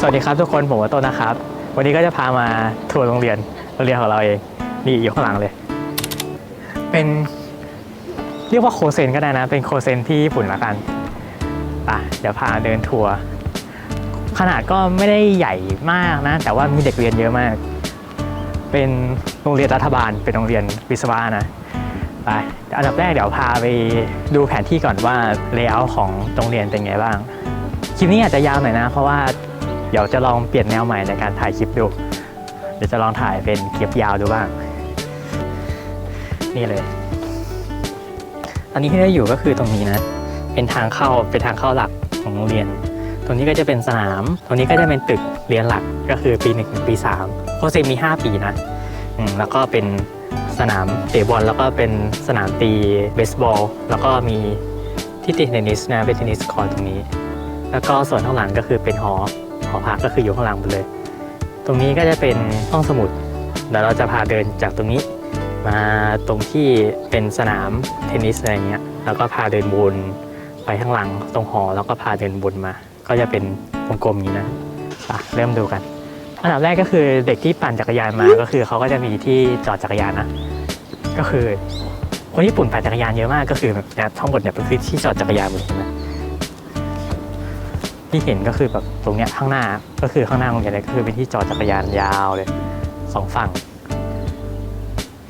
สวัสดีครับทุกคนผมว่าต้นนะครับ วันนี้ก็จะพามาทัวร์โรงเรียนโรงเรียนของเราเองนี่อยู่ข้างหลังเลย เป็นเรียกว่าโคเซนก็ได้นะ เป็นโคเซนที่ญี่ปุ่นละกันอะเดี๋ยวพาเดินทัวร์ขนาดก็ไม่ได้ใหญ่มากนะ แต่ว่ามีเด็กเรียนเยอะมาก เป็นโรงเรียนรัฐบาล เป็นโรงเรียนวิศวะนะไปอันดับแรกเดี๋ยวพาไปดูแผนที่ก่อนว่าเลเยอร์ของโรงเรียนเป็นไงบ้างคลิปนี้อาจจะยาวหน่อยนะ เพราะว่า เดี๋ยวจะลองเปลี่ยนแนวใหม่ในการถ่ายคลิปดู เดี๋ยวจะลองถ่ายเป็นคลิปยาวดูบ้าง นี่เลย อันนี้ที่ได้อยู่ก็คือตรงนี้นะ เป็นทางเข้าเป็นทางเข้าหลักของโรงเรียน ตรงนี้ก็จะเป็นสนาม ตรงนี้ก็จะเป็นตึกเรียนหลักก็คือปีหนึ่งถึงปีสามโคเซมี5ปีนะแล้วก็เป็นสนามเตะบอลแล้วก็เป็นสนามตีเบสบอล แล้วก็มีที่ตีเทนนิสนะเป็นเทนนิสคอร์ตตรงนี้ แล้วก็ส่วนข้างหลังก็คือเป็นหอ หอพักก็คืออยู่ข้างหลังหมดเลย ตรงนี้ก็จะเป็นห้องสมุดเดี๋ยวเราจะพาเดินจากตรงนี้ มาตรงที่เป็นสนามเทนนิสอะไรเงี้ยแล้วก็พาเดินวนไปข้างหลังตรงหอแล้วก็พาเดินวนมา ก็จะเป็นวงกลมอย่างนี้นะอะเริ่มดูกันอันดับแรกก็คือเด็กที่ปั่นจักรยานมาก็คือเขาก็จะมีที่จอดจักรยานนะ ก็คือคนญี่ปุ่นปั่นจักรยานเยอะมากก็คือแบบทั้งหมดเนี่ยเป็นที่จอดจักรยานหมดเลยนะ ที่เห็นก็คือแบบตรงเนี้ยข้างหน้าก็คือข้างหน้าโรงเรียนเลยก็คือเป็นที่จอดจักรยานยาวเลยสองฝั่ง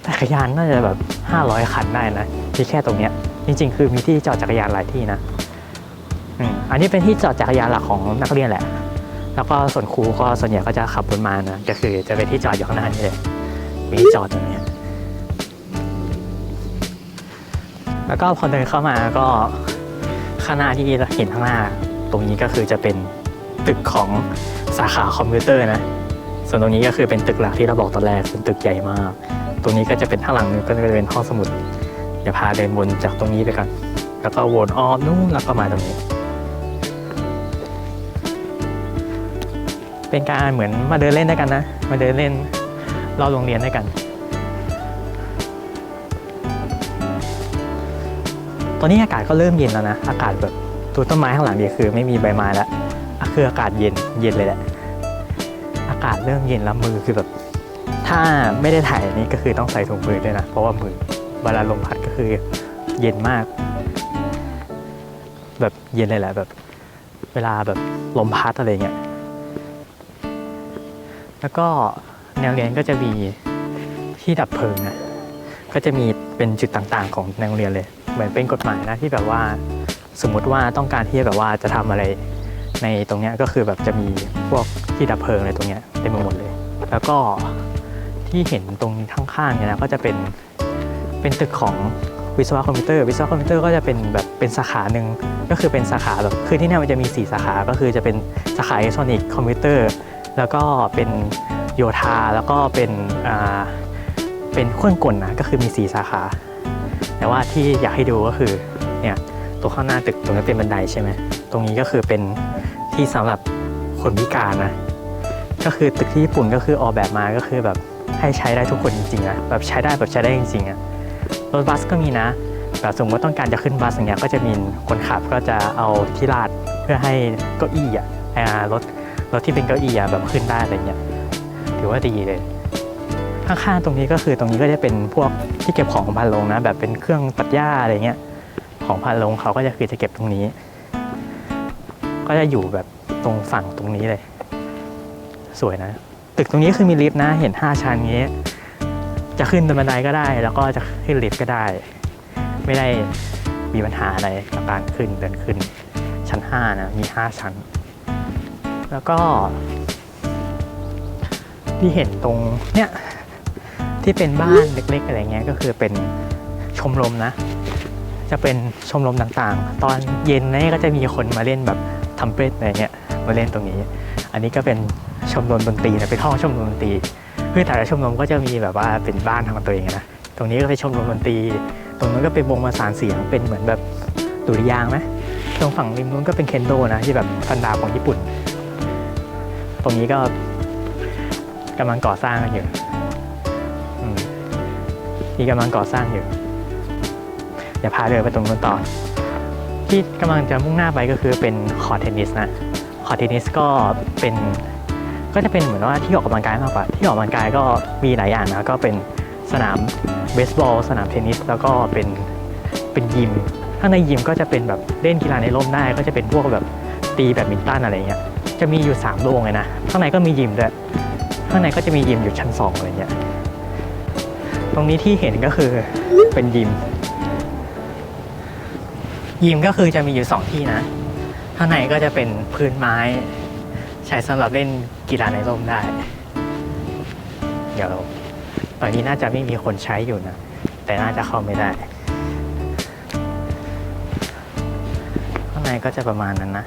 จักรยานน่าจะแบบ500คันได้นะที่แค่ตรงเนี้ยจริง ๆ คือมีที่จอดจักรยานหลายที่นะอันนี้เป็นที่จอดจักรยานหลักของนักเรียนแหละ แล้วก็ส่วนครูก็ส่วนใหญ่ก็จะขับรถมานะก็คือจะเป็นที่จอดอยู่ข้างหน้านี่เลยมีจอดตรงนี้แล้วก็พอเดินเข้ามาก็ข้างหน้าที่เราเห็นข้างหน้า ตรงนี้ก็คือจะเป็นตึกของสาขาคอมพิวเตอร์นะ ส่วนตรงนี้ก็คือเป็นตึกหลักที่เราบอกตอนแรกเป็นตึกใหญ่มาก ตรงนี้ก็จะเป็นข้างหลังนึงก็จะเป็นห้องสมุดเดี๋ยวพาเดินวนจากตรงนี้ไปกัน แล้วก็วนอ้อมนู่นแล้วก็มาตรงนี้ เป็นการเหมือนมาเดินเล่นด้วยกันนะ มาเดินเล่นรอบโรงเรียนด้วยกัน ตอนนี้อากาศก็เริ่มเย็นแล้วนะ อากาศแบบ ตัวต้นไม้ข้างหลังเนี่คือไม่มีใบไม้แล้วอะคืออากาศเย็นเย็นเลยแหละ อากาศเริ่มเย็นแล้วมือคือแบบ ถ้าไม่ได้ถ่ายนี้ก็คือต้องใส่ถุงมือด้วยนะ เพราะว่ามือเวลาลมพัดก็คือเย็นมาก แบบเย็นเลยแหละแบบ เวลาแบบลมพัดอะไรเงี้ย แล้วก็แนวเรียนก็จะมีที่ดับเพลิงนะ ก็จะมีเป็นจุดต่างๆ ของในโรงเรียนเลย เหมือนเป็นกฎหมายนะที่แบบว่า สมมุติว่าต้องการที่แบบว่าจะทำอะไรในตรงเนี้ยก็คือแบบจะมีพวกที่ดับเพลิงอะไรตรงเนี้ยเต็มไปหมดเลย แล้วก็ที่เห็นตรงข้างๆเนี่ยนะก็จะเป็นเป็นตึกของวิศวะคอมพิวเตอร์วิศวะคอมพิวเตอร์ก็จะเป็นแบบเป็นสาขาหนึ่งก็คือเป็นสาขาแบบคือที่นี่มันจะมี 4 สาขา ก็คือจะเป็นสาขาอิเล็กทรอนิกส์คอมพิวเตอร์ แล้วก็เป็นโยธาแล้วก็เป็นอ่าเป็นเครื่องกลนะก็คือมี 4 สาขา แต่ว่าที่อยากให้ดูก็คือเนี่ย ตรงข้างหน้าตึกตรงนี้เป็นบันไดใช่ไหมตรงนี้ก็คือเป็นที่สำหรับคนพิการนะ ก็คือตึกที่ญี่ปุ่นก็คือออกแบบมาก็คือแบบให้ใช้ได้ทุกคนจริงๆอะแบบใช้ได้แบบใช้ได้จริงๆอะรถบัสก็มีนะแบบสมมติว่าต้องการจะขึ้นบัสอย่างเงี้ยก็จะมีคนขับก็จะเอาที่ลาดเพื่อให้เก้าอี้อะอ่ารถรถที่เป็นเก้าอี้อะแบบขึ้นได้อะไรเงี้ยถือว่าดีเลยข้างๆตรงนี้ก็คือตรงนี้ก็จะเป็นพวกที่เก็บของของพันโรงนะ แบบเป็นเครื่องตัดหญ้าอะไรเงี้ย ของพันลงเขาก็จะคือจะเก็บตรงนี้ ก็จะอยู่แบบตรงฝั่งตรงนี้เลย สวยนะ ตึกตรงนี้คือมีลิฟต์นะเห็น 5 ชั้นนี้ จะขึ้นบนบันไดก็ได้ แล้วก็จะขึ้นลิฟต์ก็ได้ ไม่ได้มีปัญหาอะไรกับการขึ้นเดินขึ้นชั้น 5 นะ มี 5 ชั้น แล้วก็ ที่เห็นตรงเนี้ยที่เป็นบ้านเล็กๆอะไรเงี้ยก็คือเป็นชมรมนะ จะเป็นชมรมต่างๆ ตอนเย็นนี่ก็จะมีคนมาเล่นแบบทำเป็ดอะไรเงี้ยมาเล่นตรงนี้ อันนี้ก็เป็นชมรมดนตรีนะเป็นห้องชมรมดนตรีคือแต่ละชมรมก็จะมีแบบว่าเป็นบ้านของตัวเองนะตรงนี้ก็เป็นชมรมดนตรี ตรงนู้นก็เป็นวงประสานเสียงเป็นเหมือนแบบดุริยางไหมตรงฝั่งริมนู้นก็เป็นเคนโดนะที่แบบฟันดาบของญี่ปุ่น ตรงนี้ก็กำลังก่อสร้างกันอยู่อืมนี่กำลังก่อสร้างอยู่ เดี๋ยวพาเดินไปตรงนู้นต่อ ที่กำลังจะมุ่งหน้าไปก็คือเป็นคอร์ตเทนนิสนะคอร์ตเทนนิสก็เป็นก็จะเป็นเหมือนว่าที่ออกกำลังกายมากกว่า ที่ออกกำลังกายก็มีหลายอย่างนะก็เป็นสนามเบสบอลสนามเทนนิสแล้วก็เป็นเป็นยิมข้างในยิมก็จะเป็นแบบเล่นกีฬาในร่มได้ ก็จะเป็นพวกแบบตีแบดมินตันอะไรเงี้ยจะมีอยู่3โรงเลยนะข้างในก็มียิมด้วยข้างในก็จะมียิมอยู่ชั้น2อะไรเงี้ยตรงนี้ที่เห็นก็คือเป็นยิม ยิมก็คือจะมีอยู่สองที่นะข้างในก็จะเป็นพื้นไม้ ใช้สำหรับเล่นกีฬาในร่มได้ เดี๋ยวตอนนี้น่าจะไม่มีคนใช้อยู่นะ แต่น่าจะเข้าไม่ได้ ข้างในก็จะประมาณนั้นนะ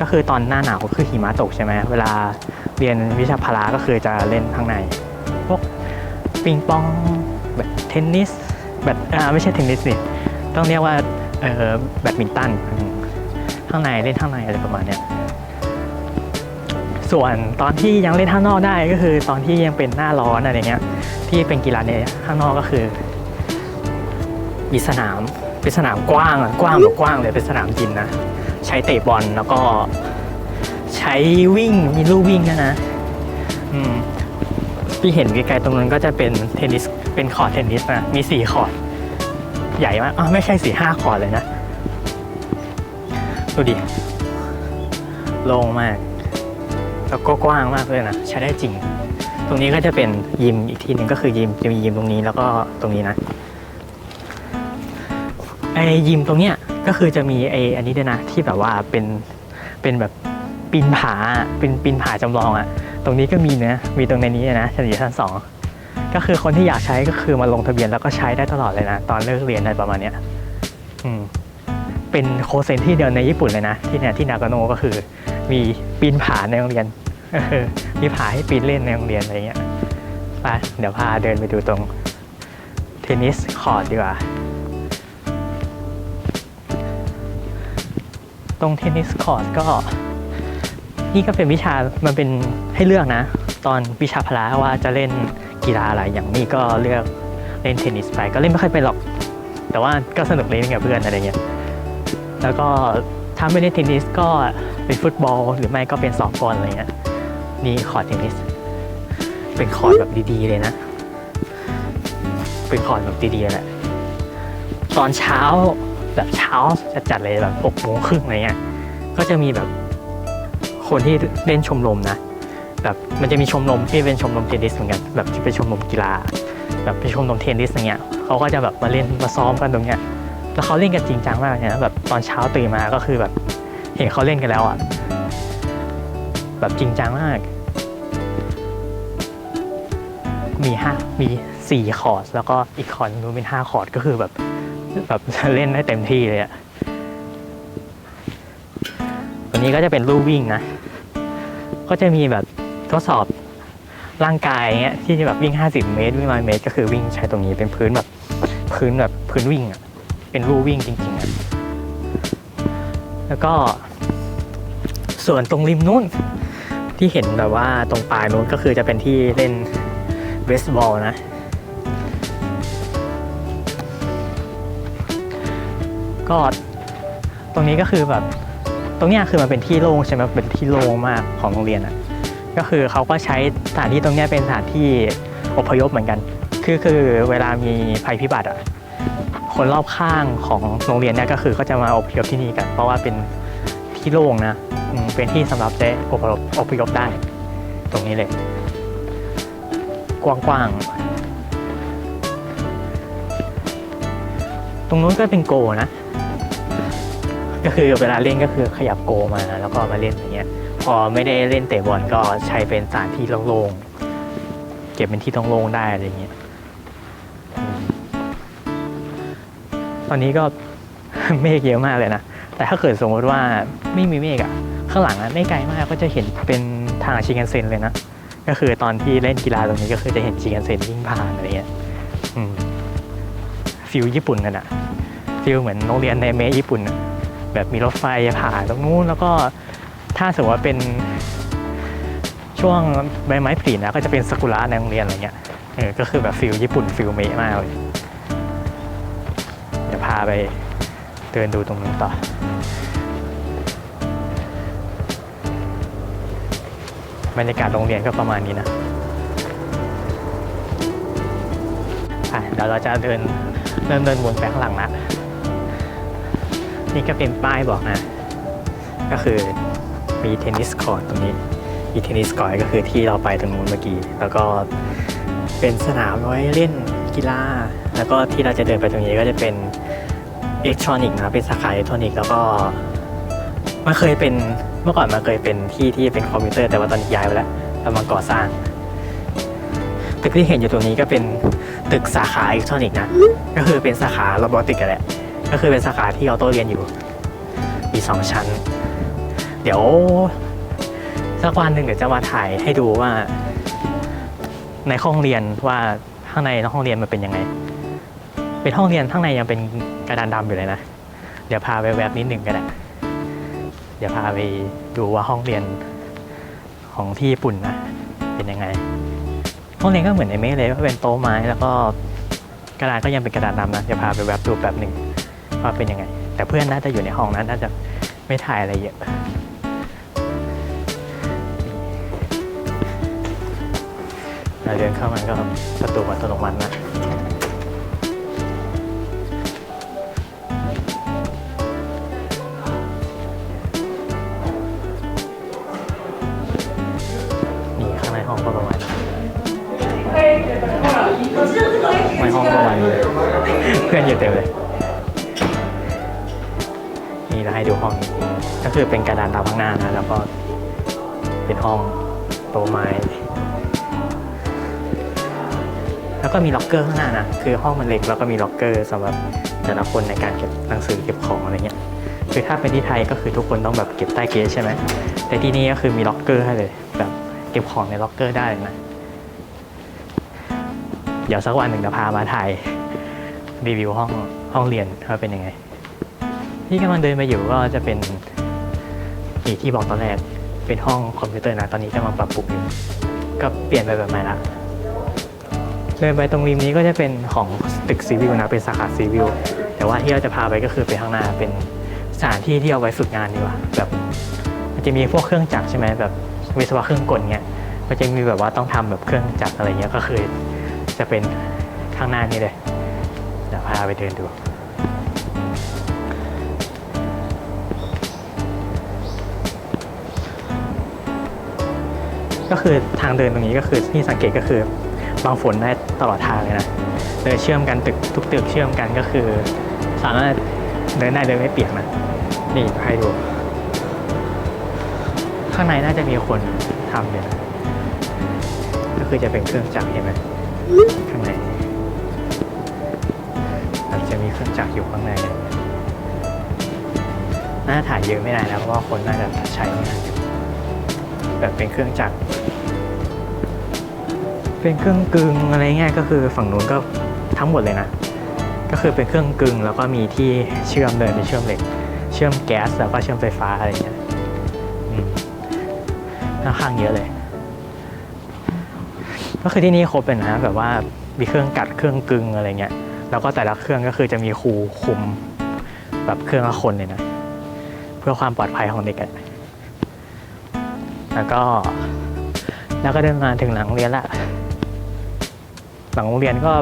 ก็คือตอนหน้าหนาวก็คือหิมะตกใช่ไหม เวลาเรียนวิชาพละก็คือจะเล่นข้างใน พวกปิงปองแบบเทนนิส แบบอ่าไม่ใช่เทนนิสนี่ต้องเรียกว่าเออแบดมินตันข้างในเล่นข้างในอะไรประมาณเนี้ยส่วนตอนที่ยังเล่นข้างนอกได้ก็คือตอนที่ยังเป็นหน้าร้อนอะไรเงี้ยที่เป็นกีฬาในข้างนอกก็คือ มีสนามเป็นสนามกว้างกว้างแบบกว้างเลยเป็นสนามยินนะใช้เตะบอลแล้วก็ใช้วิ่งมีลู่วิ่งด้วยนะอืมที่เห็นไกลๆตรงนั้นก็จะเป็นเทนนิส เป็นคอร์ตเทนนิสนะ มีสี่คอร์ตใหญ่มากอ๋อไม่ใช่สี่ห้าคอร์ตเลยนะ ดูดิ โล่งมาก แล้วก็กว้างมากเลยนะ ใช้ได้จริง ตรงนี้ก็จะเป็นยิมอีกทีหนึ่งก็คือยิมจะมียิมตรงนี้แล้วก็ตรงนี้นะ ไอยิมตรงเนี้ยก็คือจะมีไออันนี้ด้วยนะ ที่แบบว่าเป็นเป็นแบบปีนผาเป็นปีนผาจำลองอะตรงนี้ก็มีนะ มีตรงในนี้นะชั้นอยู่ชั้นสอง ก็คือคนที่อยากใช้ก็คือมาลงทะเบียนแล้วก็ใช้ได้ตลอดเลยนะ ตอนเลิกเรียนอะไรประมาณเนี้ยอืมเป็นโคเซนที่เดียวในญี่ปุ่นเลยนะ ที่เนี่ยที่นากาโนก็คือ มีปีนผาในโรงเรียนมีผาให้ปีนเล่นในโรงเรียนอะไรเงี้ยไปเดี๋ยวพาเดินไปดูตรงเทนนิสคอร์ดดีกว่า ตรงเทนนิสคอร์ดก็ นี่ก็เป็นวิชามันเป็นให้เลือกนะ ตอนวิชาพละว่าจะเล่น กีฬาอะไรอย่างนี้ก็เลือกเล่นเทนนิสไปก็เล่นไม่ค่อยเป็นหรอก แต่ว่าก็สนุกเล่นกับเพื่อนอะไรเงี้ยแล้วก็ถ้าไม่เล่นเทนนิสก็เป็นฟุตบอล หรือไม่ก็เป็นซอฟต์บอลอะไรเงี้ยนี่คอร์ดเทนนิสเป็นคอร์ดแบบดีๆเลยนะ เป็นคอร์ดแบบดีๆแหละตอนเช้าแบบเช้าจัดๆเลยแบบหกโมงครึ่งอะไรเงี้ยก็จะมีแบบคนที่เล่นชมรมนะ แบบมันจะมีชมรมที่เป็นชมรมเทนนิสเหมือนกันแบบที่เป็นชมรมกีฬา แบบเป็นชมรมเทนนิสอย่างเงี้ยเขาก็จะแบบมาเล่นมาซ้อมกันตรงเนี้ยแล้วเขาเล่นกันจริงจังมากเนี่ยนะแบบตอนเช้าตื่นมาก็คือแบบเห็นเขาเล่นกันแล้วอะแบบจริงจังมาก มีห้ามีสี่คอร์สแล้วก็อีกคอร์สนู้นเป็นห้าคอร์สก็คือแบบแบบเล่นได้เต็มที่เลยอะตัวนี้ก็จะเป็นลู่วิ่งนะ ก็จะมีแบบ ทดสอบร่างกายเงี้ยที่จะแบบวิ่ง 50 เมตรวิ่งร้อยเมตร ก็คือวิ่งใช้ตรงนี้เป็นพื้นแบบพื้นแบบพื้นวิ่งอะเป็นลู่วิ่งจริงๆอะแล้วก็ส่วนตรงริมนู้นที่เห็นแบบว่าตรงปลายนู้นก็คือจะเป็นที่เล่นเบสบอลนะ ก็ตรงนี้ก็คือแบบตรงเนี้ยคือมันเป็นที่โล่งใช่ไหมเป็นที่โล่งมากของโรงเรียนอะ ก็คือเขาก็ใช้สถานที่ตรงนี้เป็นสถานที่อพยพเหมือนกัน คือคือเวลามีภัยพิบัติอะคนรอบข้างของโรงเรียนเนี่ยก็คือเขาจะมาอพยพที่นี่กัน เพราะว่าเป็นที่โล่งนะเป็นที่สำหรับจะอพยพอพยพได้ ตรงนี้เลย กว้างๆตรงนู้นก็เป็นโกนะ ก็คือเวลาเล่นก็คือขยับโกมาแล้วก็มาเล่นอย่างเงี้ย อไม่ได้เล่นเตะบอลก็ใช้เป็นสถานที่โล่งๆ เก็บเป็นที่โล่งๆได้อะไรเงี้ย ตอนนี้ก็เมฆเยอะมากเลยนะ แต่ถ้าเกิดสมมติว่าไม่มีเมฆอะข้างหลังอะไม่ไกลมากก็จะเห็นเป็นทางชิงกันเซ็นเลยนะ ก็คือตอนที่เล่นกีฬาตรงนี้ก็คือจะเห็นชิงกันเซ็นวิ่งผ่านอะไรเงี้ยฟิลญี่ปุ่นกันอะฟิลเหมือนโรงเรียนในเมญี่ปุ่นอะแบบมีรถไฟผ่านตรงนู้นแล้วก็ ถ้าสมมติว่าเป็นช่วงใบไม้ผลินะก็จะเป็นสากุระในโรงเรียนอะไรเงี้ยเออก็คือแบบฟิลญี่ปุ่นฟิลเมะมากเลยเดี๋ยวพาไปเดินดูตรงนี้ต่อบรรยากาศโรงเรียนก็ประมาณนี้นะเดี๋ยวเราจะเดินเริ่มเดินวนไปข้างหลังนะนี่ก็เป็นป้ายบอกนะ ก็คือ มีเทนนิสคอร์ตตรงนี้มีเทนนิสคอร์ตก็คือที่เราไปตรงนู้นเมื่อกี้ แล้วก็เป็นสนามไว้เล่นกีฬา แล้วก็ที่เราจะเดินไปตรงนี้ก็จะเป็นอิเล็กทรอนิกส์นะเป็นสาขาอิเล็กทรอนิกส์แล้วก็มันเคยเป็นเมื่อก่อนมันเคยเป็นที่ที่เป็นคอมพิวเตอร์แต่ว่าตอนนี้ย้ายไปแล้วกำลังก่อสร้างตึกที่เห็นอยู่ตรงนี้ก็เป็นตึกสาขาอิเล็กทรอนิกส์นะก็คือเป็นสาขาโรบอติกกันแหละก็คือเป็นสาขาที่ออโต้เรียนอยู่ มีสองชั้น ดี๋ยว สักวันหนึ่งเดี๋ยวจะมาถ่ายให้ดูว่า ในห้องเรียนว่าข้างในห้องเรียนมันเป็นยังไง เป็นห้องเรียนข้างในยังเป็นกระดานดำอยู่เลยนะ เดี๋ยวพาไปแวบนิดหนึ่งก็ได้ เดี๋ยวพาไปดูว่าห้องเรียนของที่ญี่ปุ่นนะ เป็นยังไง ห้องเรียนก็เหมือนในเมฆเลยว่าเป็นโต๊ะไม้แล้วก็กระดานก็ยังเป็นกระดานดำนะเดี๋ยวพาไปแวบดูแบบหนึ่งว่าเป็นยังไง แต่เพื่อนน่าจะอยู่ในห้องนั้นน่าจะไม่ถ่ายอะไรเยอะ เราเดินเข้ามันก็ประตูอัตโนมัตินะนี่ข้างในห้องก็ประมาณนี้ในห้องประมาณนี้เลยเพื่อนอยู่เต็มเลย นี่เราให้ดูห้องนี้ก็คือเป็นกระดานดำข้างหน้านะแล้วก็เป็นห้องโต๊ะไม้ แล้วก็มีล็อกเกอร์ข้างหน้านะ คือห้องมันเล็กแล้วก็มีล็อกเกอร์สำหรับแต่ละคนในการเก็บหนังสือเก็บของอะไรเงี้ย คือถ้าเป็นที่ไทยก็คือทุกคนต้องแบบเก็บใต้เกจใช่ไหม แต่ที่นี่ก็คือมีล็อกเกอร์ให้เลย แบบเก็บของในล็อกเกอร์ได้เลยนะ เดี๋ยวสักวันหนึ่งจะพามาถ่ายรีวิวห้องห้องเรียนว่าเป็นยังไง ที่กำลังเดินไปอยู่ก็จะเป็นนี่ที่บอกตอนแรกเป็นห้องคอมพิวเตอร์นะ ตอนนี้กำลังปรับปรุงอยู่ ก็เปลี่ยนไปแบบใหม่ละ เดินไปตรงริมนี้ก็จะเป็นของตึกซีวิวนะเป็นสาขาซีวิวแต่ว่าที่เราจะพาไปก็คือไปข้างหน้าเป็นสถานที่ที่เอาไว้ฝึกงานดีกว่าแบบมันจะมีพวกเครื่องจักรใช่ไหมแบบวิศวะเครื่องกลเงี้ยมันจะมีแบบว่าต้องทำแบบเครื่องจักรอะไรเงี้ยก็คือจะเป็นข้างหน้านี่เลยเดี๋ยวพาไปเดินดูก็คือทางเดินตรงนี้ก็คือที่สังเกตก็คือ บางฝนได้ตลอดทางเลยนะเดินเชื่อมกันตึกทุกตึกเชื่อมกันก็คือ สามารถเดินได้โดยไม่เปียกนะนี่ให้ดู ข้างในน่าจะมีคนทำอยู่นะก็คือจะเป็นเครื่องจักรเห็นไหมข้างในอาจจะมีเครื่องจักรอยู่ข้างในน่าถ่ายเยอะไม่ได้นะเพราะว่าคนน่าจะใช้งานแบบเป็นเครื่องจักร เป็นเครื่องกึ่งอะไรเงี้ยก็คือฝั่งนู้นก็ทั้งหมดเลยนะ ก็คือเป็นเครื่องกึ่งแล้วก็มีที่เชื่อมเดินเป็นเชื่อมเหล็ก เชื่อมแก๊สแล้วก็เชื่อมไฟฟ้าอะไรเงี้ยค่อนข้างเยอะเลย ก็คือที่นี่ครบเลยนนะแบบว่ามีเครื่องกัดเครื่องกึ่งอะไรเงี้ยแล้วก็แต่ละเครื่องก็คือจะมีครูคุมแบบเครื่องละคนเลยนะ เพื่อความปลอดภัยของเด็กอะแล้วก็แล้วก็เดินมาถึงหลังเรียนละ หลังโรงเรียนก็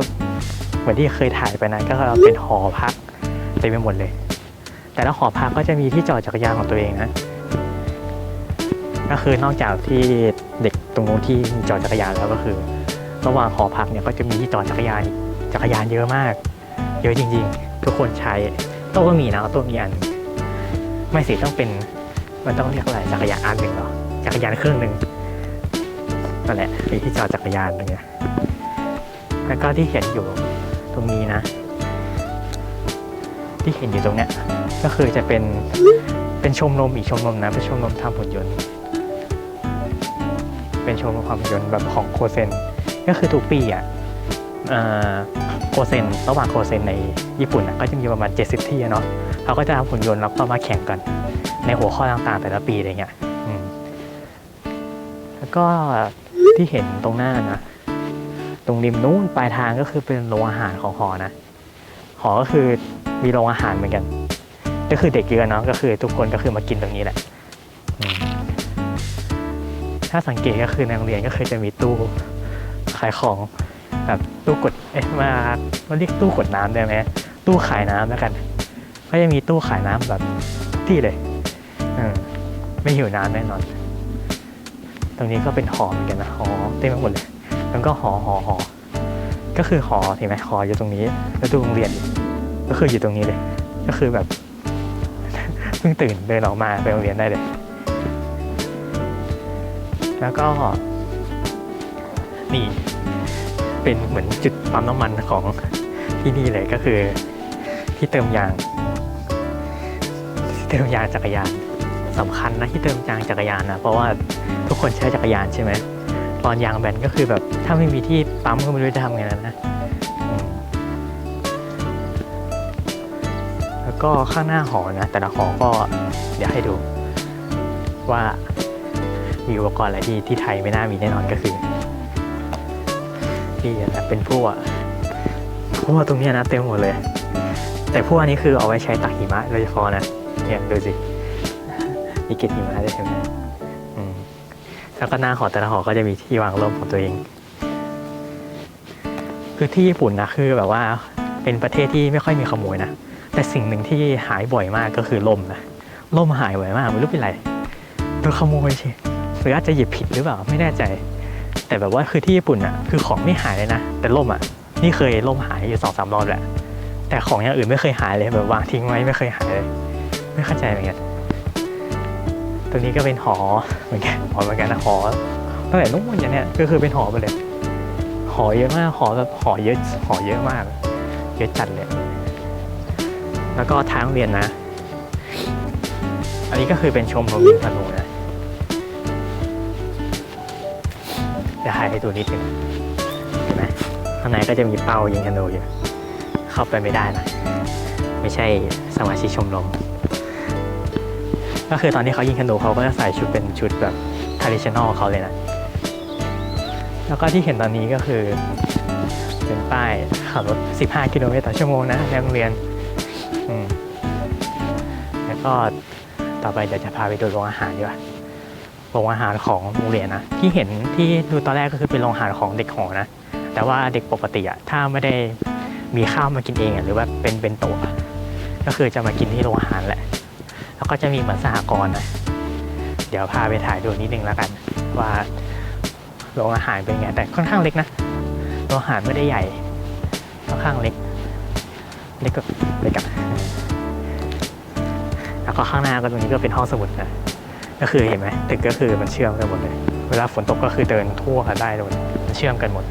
เหมือนที่เคยถ่ายไปนะก็เป็นหอพักเต็มไปหมดเลย แต่ละหอพักก็จะมีที่จอดจักรยานของตัวเองนะก็คือนอกจากที่เด็กตรงนู้นที่มีจอดจักรยานแล้วก็คือ ระหว่างหอพักเนี่ยก็จะมีที่จอดจักรยานจักรยานเยอะมาก เยอะจริง ๆ ทุกคนใช้โต๊ะก็มีนะโต๊ะมีอัน ไม่สิต้องเป็นมันต้องเรียกอะไรจักรยานอันหนึ่งเหรอจักรยานเครื่องหนึ่งนั่นแหละมีที่จอดจักรยานตรงเนี้ย แล้วก็ที่เห็นอยู่ตรงนี้นะ ที่เห็นอยู่ตรงเนี้ยก็คือจะเป็นเป็นชมรมอีกชมรมนะเป็นชมรมทำหุ่นยนต์ เป็นชมรมความหุ่นยนต์แบบของโคเซนก็คือทุกปีอะโคเซนระหว่างโคเซนในญี่ปุ่นอะก็จะมีประมาณ 70 ที่เนาะเขาก็จะทำหุ่นยนต์แล้วก็มาแข่งกัน ในหัวข้อต่างๆแต่ละปีอะไรเงี้ยแล้วก็ที่เห็นตรงหน้านะ ตรงริมนู้นปลายทางก็คือเป็นโรงอาหารของหอนะ หอก็คือมีโรงอาหารเหมือนกัน ก็คือเด็กเยอะเนาะก็คือ ทุกคนก็คือมากินตรงนี้แหละ ถ้าสังเกตก็คือในโรงเรียนก็คือจะมีตู้ขายของแบบตู้กดเอ๊ะมามันเรียกตู้กดน้ำได้ไหมตู้ขายน้ำแล้วกัน ก็จะมีตู้ขายน้ำแบบที่เลยออไม่หิวน้ำแน่นอน ตรงนี้ก็เป็นหอเหมือนกันนะหอเต็มไปหมดเลย แล้วก็หอหอหอก็คือหอเห็นไหมหออยู่ตรงนี้ แล้วดูโรงเรียนก็คืออยู่ตรงนี้เลย ก็คือแบบเพิ่งตื่นเดินออกมาไปโรงเรียนได้เลย แล้วก็ นี่ เป็นเหมือนจุดปั๊มน้ำมันของที่นี่เลยก็คือ ที่เติมยางเติมยางจักรยานสำคัญนะที่เติมยางจักรยานนะเพราะว่าทุกคนใช้จักรยานใช่ไหม ตอนยางแบนก็คือแบบถ้าไม่มีที่ปั๊มก็ไม่รู้จะทำไงแล้วนะแล้วก็ข้างหน้าหอนะ แต่ละหอก็เดี๋ยวให้ดู ว่ามีอุปกรณ์อะไรที่ที่ไทยไม่น่ามีแน่นอนก็คือที่นะเป็นพวกพวกตรงนี้นะเต็มหมดเลย แต่พวกนี้คือเอาไว้ใช้ตักหิมะโดยเฉพาะนะเนี่ยดูสิมีเกล็ดหิมะด้วยใช่ไหม แล้วก็หน้าหอแต่ละหอก็จะมีที่วางร่มของตัวเอง คือที่ญี่ปุ่นนะคือแบบว่าเป็นประเทศที่ไม่ค่อยมีขโมยนะ แต่สิ่งหนึ่งที่หายบ่อยมากก็คือล่มนะล่มหายบ่อยมากไม่รู้เป็นไรโดนขโมยใช่หรืออาจจะหยิบผิดหรือเปล่าไม่แน่ใจ แต่แบบว่าคือที่ญี่ปุ่นอะคือของไม่หายเลยนะ แต่ล่มอะ นี่เคยล่มหายอยู่สองสามรอบแหละแต่ของอย่างอื่นไม่เคยหายเลยแบบวางทิ้งไว้ไม่เคยหายเลย ไม่เข้าใจเหมือนกัน ตรงนี้ก็เป็นหอเหมือนกันหอเหมือนกันนะหอตั้งแต่นู้นอย่างเนี้ยก็คือเป็นหอไปเลย หอเยอะมากหอแบบหอเยอะหอเยอะมากเยอะจัดเลยแล้วก็ทางเรียนนะ อันนี้ก็คือเป็นชมรมยิงธนูนะจะถ่ายให้ดูนิดนึงเห็นไหมข้างในก็จะมีเป้ายิงธนูอยู่ เข้าไปไม่ได้นะ ไม่ใช่สมาชิกชมรม ก็คือตอนที่เขายิงธนูเขาก็จะใส่ชุดเป็นชุดแบบ traditional เขาเลยนะ แล้วก็ที่เห็นตอนนี้ก็คือ เป็นป้ายขับรถ 15 กิโลเมตรต่อชั่วโมงนะในโรงเรียนแล้วก็ต่อไปเดี๋ยวจะพาไปดูโรงอาหารดีกว่าโรงอาหารของโรงเรียนนะ ที่เห็นที่ดูตอนแรกก็คือเป็นโรงอาหารของเด็กหอนะ แต่ว่าเด็กปกติอะถ้าไม่ได้มีข้าวมากินเองอะหรือว่าเป็นเป็นโต๊ะก็คือจะมากินที่โรงอาหารแหละ แล้วก็จะมีเหมือนสหกรณ์นะ เดี๋ยวพาไปถ่ายดูนิดนึงแล้วกัน ว่าโรงอาหารเป็นไงแต่ค่อนข้างเล็กนะโรงอาหารไม่ได้ใหญ่ค่อนข้างเล็กเล็กก็เล็กอะแล้วก็ข้างหน้าก็ตรงนี้ก็เป็นห้องสมุดนะก็คือเห็นไหมตึกก็คือมันเชื่อมกันหมดเลย เวลาฝนตกก็คือเดินทั่วกันได้เลยมันเชื่อมกันหมด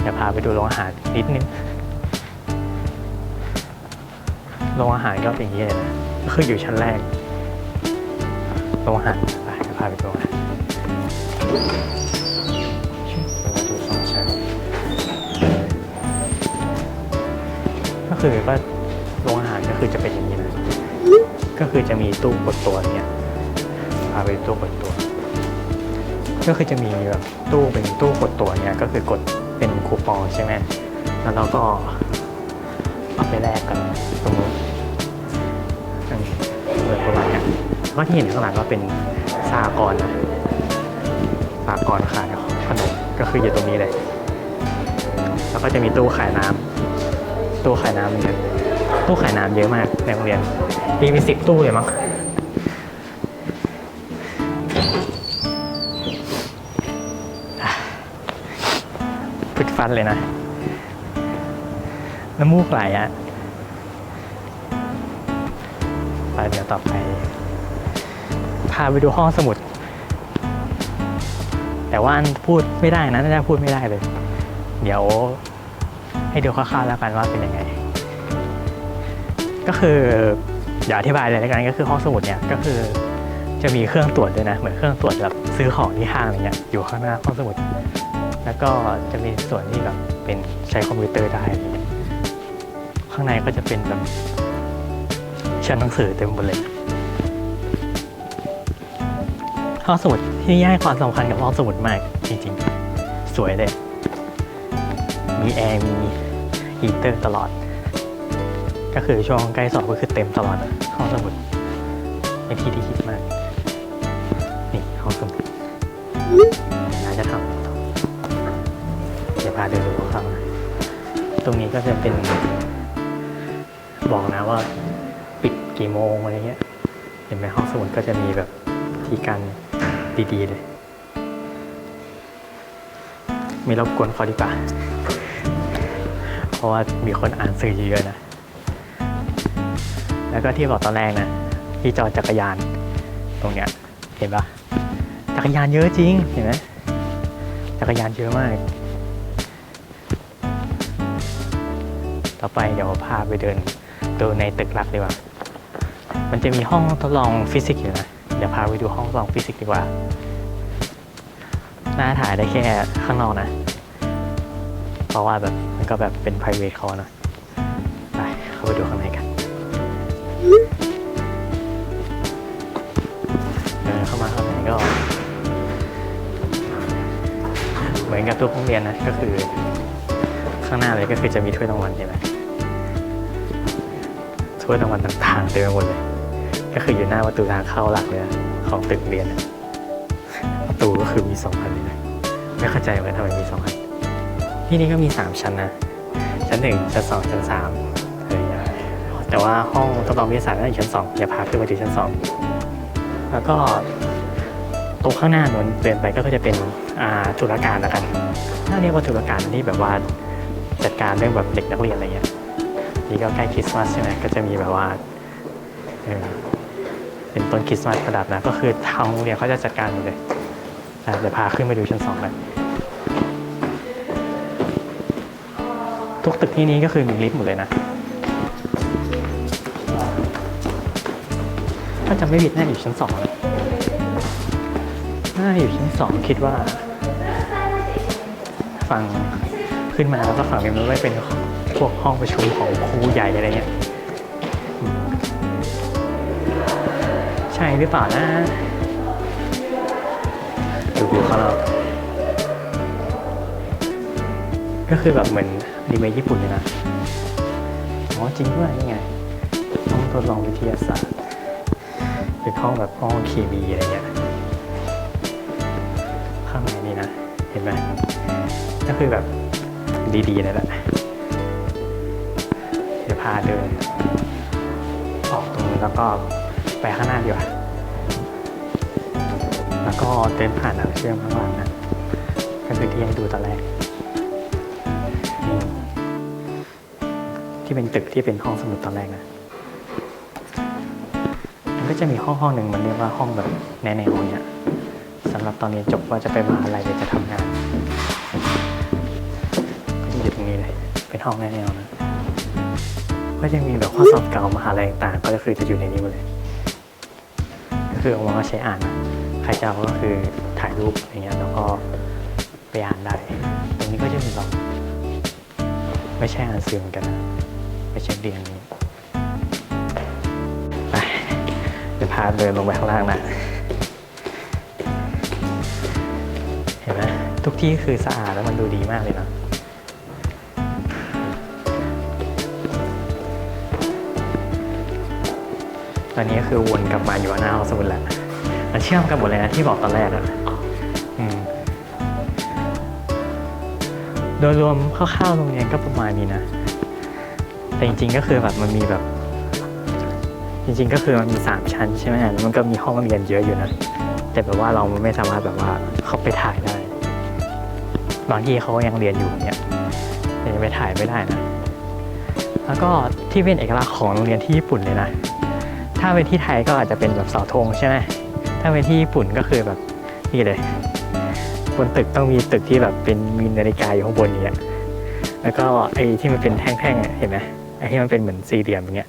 เดี๋ยวพาไปดูโรงอาหารนิดนึง โรงอาหารก็เป็นอย่างนี้เลยนะก็คืออยู่ชั้นแรกโรงอาหารไปพาไปดูโรงอาหารดูสองชั้นก็คือก็โรงอาหารก็คือจะเป็นอย่างนี้นะ ก็คือจะมีตู้กดตัวเนี่ยพาไปตู้กดตัว ก็คือจะมีแบบตู้เป็นตู้กดตัวเนี่ยก็คือกดเป็นคูปองใช่ไหมแล้วเราก็ ไปแลกกันตรงนู้นอืมเหมือนประมาณเนี้ยแล้วก็ที่เห็นข้างหลังก็เป็นสากรณ์นะสากรณ์ขายขนมก็คืออยู่ตรงนี้เลย แล้วก็จะมีตู้ขายน้ำตู้ขายน้ำเหมือนกันตู้ขายน้ำเยอะมากในโรงเรียนมีเป็นสิบตู้เลยมั้งึดฟันเลยนะ น้ำมูกไหลอะ ต่อไป พาไปดูห้องสมุด แต่ว่าพูดไม่ได้นะน่าจะพูดไม่ได้เลย เดี๋ยวให้ดูคร่าวๆแล้วกันว่าเป็นยังไง ก็คือเดี๋ยวอธิบายเลยแล้วกันก็คือห้องสมุดเนี่ยก็คือจะมีเครื่องตรวจด้วยนะ เหมือนเครื่องตรวจแบบซื้อของที่ห้างอะไรเงี้ยอยู่ข้างหน้าห้องสมุด แล้วก็จะมีส่วนที่แบบเป็นใช้คอมพิวเตอร์ได้ ข้างในก็จะเป็นแบบ ชั้นหนังสือเต็มหมดเลยห้องสมุดที่ย่ายความสำคัญกับห้องสมุดมากจริงๆ สวยเลย มีแอร์มีฮีเตอร์ตลอด ก็คือช่วงใกล้สอบก็คือเต็มตลอดห้องสมุดเป็นที่ที่คิดมาก นี่ห้องสมุดน่าจะทำเดี๋ยวพาเดินดูข้างในตรงนี้ก็จะเป็นบอกนะว่า กี่โมงอะไรเงี้ย เห็นไหมห้องสมุดก็จะมีแบบที่กันดีๆเลย ไม่รบกวนเขาดีกว่า เพราะว่ามีคนอ่านสื่อเยอะนะ แล้วก็ที่บอกตอนแรกนะ ที่จอดจักรยานตรงเนี้ย เห็นปะจักรยานเยอะจริง เห็นไหมจักรยานเยอะมาก ต่อไปเดี๋ยวพาไปเดินดูในตึกหลักดีกว่า มันจะมีห้องทดลองฟิสิกส์อยู่นะเดี๋ยวพาไปดูห้องทดลองฟิสิกส์ดีกว่าหน่าถ่ายได้แค่ข้างนอกนะ เพราะว่าแบบมันก็แบบเป็น private เขานะไปเข้าไปดูข้างในกันเดินเข้ามาข้างในก็ เหมือนกับทุกโรงเรียนนะก็คือข้างหน้าเลยก็คือจะมีถ้วยรางวัลใช่ไหมถ้วยรางวัลต่างๆเต็มไปหมดเลย ก็คืออยู่หน้าประตูทางเข้าหลักเลยของตึกเรียนประตูก็คือมีสองอันเลยนะไม่เข้าใจเหมือนกันทำไมมีสองอันที่นี่ก็มีสามชั้นนะชั้นหนึ่งชั้นสองชั้นสามอะไรอย่างเงี้ยแต่ว่าห้องทดลองวิทยาศาสตร์น่าอยู่ชั้นสองอย่าพาขึ้นไปที่ชั้นสองแล้วก็ตรงข้างหน้าหนนเดินไปก็จะเป็นอ่าธุรการแล้วกันน่าเรียกว่าธุรการที่แบบว่าจัดการเรื่องแบบเด็กนักเรียนอะไรเงี้ยนี่ก็ใกล้คริสต์มาสใช่ไหมก็จะมีแบบว่า เป็นต้นคริสต์มาสประดับนะ ก็คือทางโรงเรียนเขาจะจัดการหมดเลยอะเดี๋ยวพาขึ้นไปดูชั้นสองเลยทุกตึกที่นี้ก็คือมีลิฟต์หมดเลยนะ ถ้าจำไม่ผิดน่าอยู่ชั้นสองน่าอยู่ชั้นสองคิดว่า ฝั่งขึ้นมาแล้วก็ฝั่งนี้มันไม่เป็นพวกห้องประชุมของครูใหญ่อะไรเงี้ย ช่หรือเปล่านะ ดูดูเขาเราก็คือแบบเหมือนอนิเมะญี่ปุ่นเลยนะ อ๋อจริงด้วยนี่ไงห้องทดลองวิทยาศาสตร์ เป็นห้องแบบห้องเคมีอะไรเงี้ย ข้างในนี่นะ เห็นไหมก็คือแบบดีๆเลยแหละเดี๋ยวพาเดิน ออกตรงนี้แล้วก็ ไปข้างหน้าดีกว่า แล้วก็เดินผ่านทางเชื่อมข้างหลังนะก็คือที่ให้ดูตอนแรก ที่เป็นตึกที่เป็นห้องสมุดตอนแรกนะมันก็จะมีห้องห้องหนึ่งมันเรียกว่าห้องแบบแนวๆเนี้ยสำหรับตอนเรียนจบว่าจะไปมหาลัยหรือจะทำงานก็จะอยู่ตรงนี้เลยเป็นห้องแนวๆนะก็จะมีแบบข้อสอบเก่ามหาลัยต่างๆก็คือจะอยู่ในนี้หมดเลย คือเอามาใช้อ่าน ใครจะเอาก็คือถ่ายรูปอะไรเงี้ยแล้วก็ไปอ่านได้ ตรงนี้ก็จะมีหลอกไม่ใช่อ่านสื่อเหมือนกันไม่ใช่เรียนนี้ไปเดี๋ยวพาเดินลงไปข้างล่างนะเห็นไหมทุกที่คือสะอาดแล้วมันดูดีมากเลยนะ ตอนนี้ก็คือวนกลับมาอยู่หน้าห้องสมุดแหล้วมันเชื่อมกันหมดเลยนะที่บอกตอนแรกอะอืมโดยรวมคร่าวๆโรงเรียนก็ประมาณนี้นะ แต่จริงๆก็คือแบบมันมีแบบ จริงๆก็คือมันมีสามชั้นใช่ไหมแล้วมันก็มีห้องเรียนเยอะอยู่นะ แต่แบบว่าเราไม่สามารถแบบว่าเข้าไปถ่ายได้ บางที่เขายังเรียนอยู่เนี่ยยังไปถ่ายไม่ได้นะ แล้วก็ที่เป็นเอกลักษณ์ของโรงเรียนที่ญี่ปุ่นเลยนะ ถ้าเป็นที่ไทยก็อาจจะเป็นแบบเสาธงใช่ไหมถ้าเป็นที่ญี่ปุ่นก็คือแบบนี่เลย บนตึกต้องมีตึกที่แบบเป็นมีนาฬิกาอยู่ข้างบนอย่างเงี้ยแล้วก็ไอ้ที่มันเป็นแท่งๆเห็นไหมไอ้ที่มันเป็นเหมือนสี่เหลี่ยมอย่างเงี้ย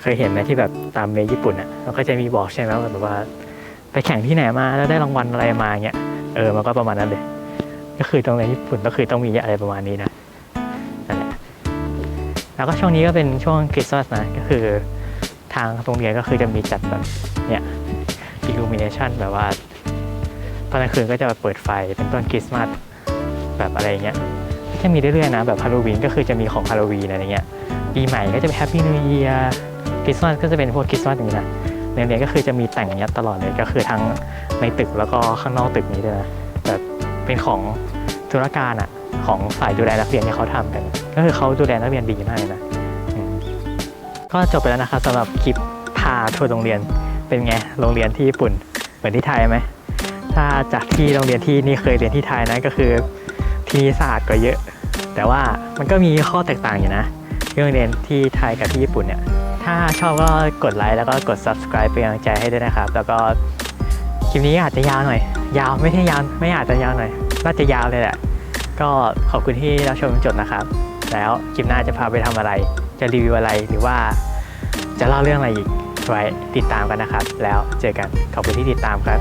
เคยเห็นไหมที่แบบตามเมญี่ปุ่นอะมันก็จะมีบอกใช่ไหมว่าแบบว่า ไปแข่งที่ไหนมาแล้วได้รางวัลอะไรมาเงี้ยเออมันก็ประมาณนั้นเลย ก็คือตรงในญี่ปุ่นก็คือต้องมีอะไรประมาณนี้นะและแล้วก็ช่วงนี้ก็เป็นช่วงคริสต์มาสนะก็คือ ทางโรงเรียนก็คือจะมีจัดแบบเนี่ย illumination แบบว่าตอนกลางคืนก็จะเปิดไฟเป็นต้นคริสต์มาสแบบอะไรเงี้ยก็จะมีเรื่อยๆนะแบบฮาโลวีนก็คือจะมีของฮาโลวีนอะไรเงี้ยปีใหม่ก็จะเป็นแฮปปี้นิวเยียร์คริสต์มาสก็จะเป็นพวกคริสต์มาสอย่างนี้นะในโรงเรียนก็คือจะมีแต่งเนี้ยตลอดเลยก็คือทั้งในตึกแล้วก็ข้างนอกตึกนี้ด้วยนะแบบเป็นของธุรการอะของฝ่ายดูแลนักเรียนที่เขาทำกัน ก็คือเขาดูแลนักเรียนดีมากเลยนะอืม ก็จบไปแล้วนะครับสำหรับคลิปพาทัวร์โรงเรียนเป็นไงโรงเรียนที่ญี่ปุ่นเหมือนที่ไทยไหมถ้าจากที่โรงเรียนที่นี่เคยเรียนที่ไทยนะก็คือที่นี่สะอาดกว่าเยอะ แต่ว่ามันก็มีข้อแตกต่างอยู่นะที่โรงเรียนที่ไทยกับที่ญี่ปุ่นเนี่ยถ้าชอบก็กดไลค์แล้วก็กด subscribe เป็นกำลังใจให้ด้วยนะครับ แล้วก็คลิปนี้อาจจะยาวหน่อย ยาวไม่ใช่ยาวไม่อาจจะยาวหน่อยน่าจะยาวเลยแหละก็ขอบคุณที่รับชมจนจบนะครับ แล้วคลิปหน้าจะพาไปทำอะไร จะรีวิวอะไรหรือว่าจะเล่าเรื่องอะไรอีกไว้ติดตามกันนะครับ แล้วเจอกันขอบคุณที่ติดตามครับ